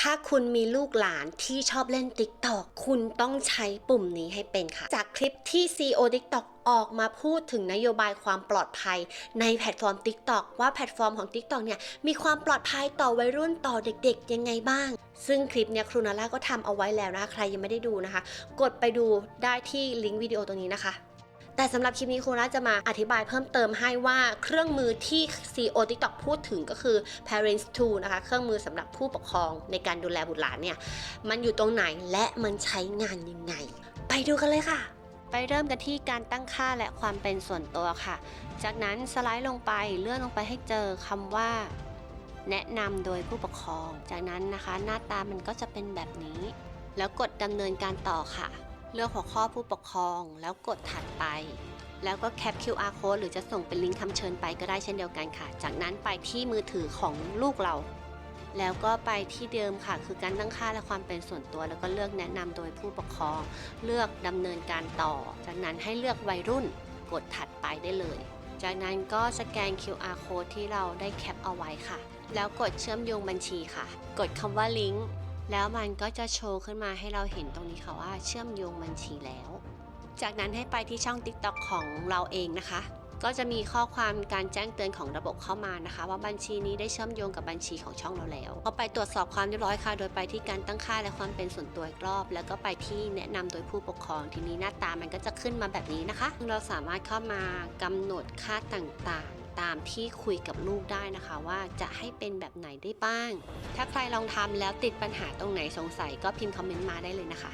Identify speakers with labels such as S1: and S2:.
S1: ถ้าคุณมีลูกหลานที่ชอบเล่น TikTok คุณต้องใช้ปุ่มนี้ให้เป็นค่ะ จากคลิปที่ CEO TikTok ออกมาพูดถึงนโยบายความปลอดภัยในแพลตฟอร์ม TikTok ว่าแพลตฟอร์มของ TikTok เนี่ยมีความปลอดภัยต่อวัยรุ่นต่อเด็กๆ ยังไงบ้าง ซึ่งคลิปเนี่ยครูนาร่าก็ทำเอาไว้แล้วนะคะใครยังไม่ได้ดูนะคะ กดไปดูได้ที่ลิงก์วิดีโอตรงนี้นะคะ แต่สำหรับคลิปนี้ครูน่าจะมาอธิบายเพิ่มเติมให้ว่าเครื่องมือที่ CEO TikTok พูดถึงก็คือ Parents Tool นะคะ เครื่องมือสำหรับผู้ปกครองในการดูแลบุตรหลานเนี่ย มันอยู่ตรงไหนและมันใช้งานยังไง ไปดูกันเลยค่ะ ไปเริ่มกันที่การตั้งค่าและความเป็นส่วนตัวค่ะ จากนั้นสไลด์ลงไปเลื่อนลงไปให้เจอคำว่า แนะนำโดยผู้ปกครอง จากนั้นนะคะ หน้าตามันก็จะเป็นแบบนี้ แล้วกดดำเนินการต่อค่ะ เลือกหัวข้อผู้ปกครองแล้วกดถัดไป แล้วก็แคป QR code หรือจะส่งเป็นลิงก์คำเชิญไปก็ได้เช่นเดียวกันค่ะ จากนั้นไปที่มือถือของลูกเรา แล้วก็ไปที่เดิมค่ะ คือการตั้งค่าและความเป็นส่วนตัว แล้วก็เลือกแนะนำโดยผู้ปกครอง เลือกดำเนินการต่อ จากนั้นให้เลือกวัยรุ่นกดถัดไปได้เลย จากนั้นก็สแกน QR code ที่เราได้แคปเอาไว้ค่ะ แล้วกดเชื่อมโยงบัญชีค่ะ กดคำว่าลิงก์ แล้วมันก็จะโชว์ขึ้นมาให้เราเห็นตรงนี้ค่ะว่าเชื่อมโยงบัญชีแล้ว จากนั้นให้ไปที่ช่อง TikTok ของเราเองนะคะ ก็จะมีข้อความการแจ้งเตือนของระบบเข้ามานะคะ ว่าบัญชีนี้ได้เชื่อมโยงกับบัญชีของช่องเราแล้วก็ไปตรวจสอบความเรียบร้อยค่ะ โดยไปที่การตั้งค่าและความเป็นส่วนตัวอีกรอบ แล้วก็ไปที่แนะนำโดยผู้ปกครองทีนี้หน้าตามันก็จะขึ้นมาแบบนี้นะคะ เราสามารถเข้ามากำหนดค่าต่างๆ ตามที่คุยกับลูกได้นะคะ ว่าจะให้เป็นแบบไหนได้บ้าง ถ้าใครลองทำแล้วติดปัญหาตรงไหนสงสัยก็พิมพ์คอมเมนต์มาได้เลยนะคะ